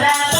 Para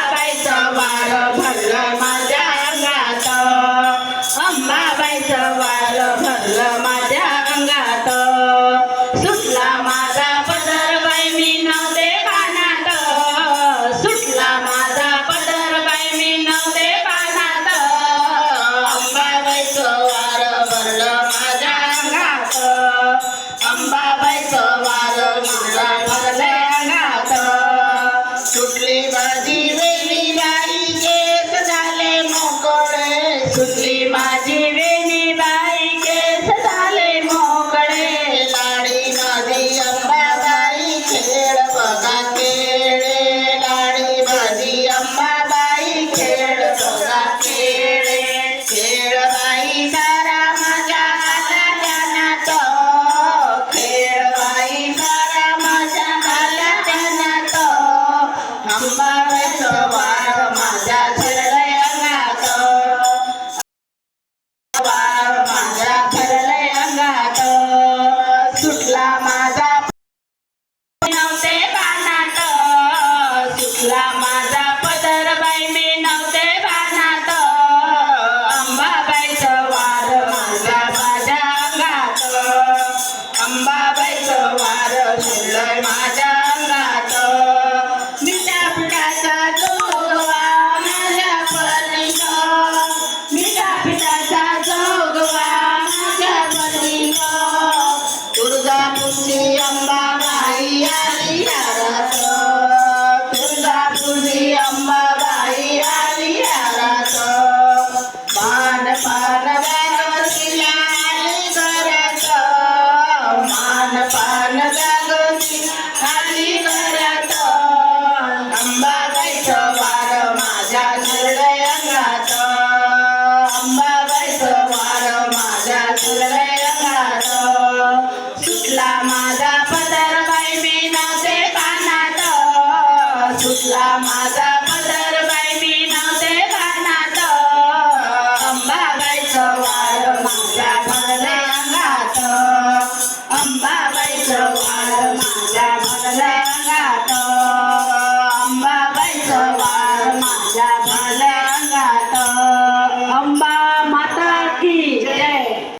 સુત્રી માજી વેની બાઈ કે સતાલે મોકળે, લાડી માજી અંબાબાઈ, ખેડ પગા કેળે લાડી માજી અંબાબાઈ, ખેડ પગા કેળે ખેડ બાઈ તારા મજા હાલા જાના તો. ખેડ બાઈ તારા મજા હાલા જાના તો. અંબાબાઈ સવાર Hallelujah. Yeah, yeah, yeah.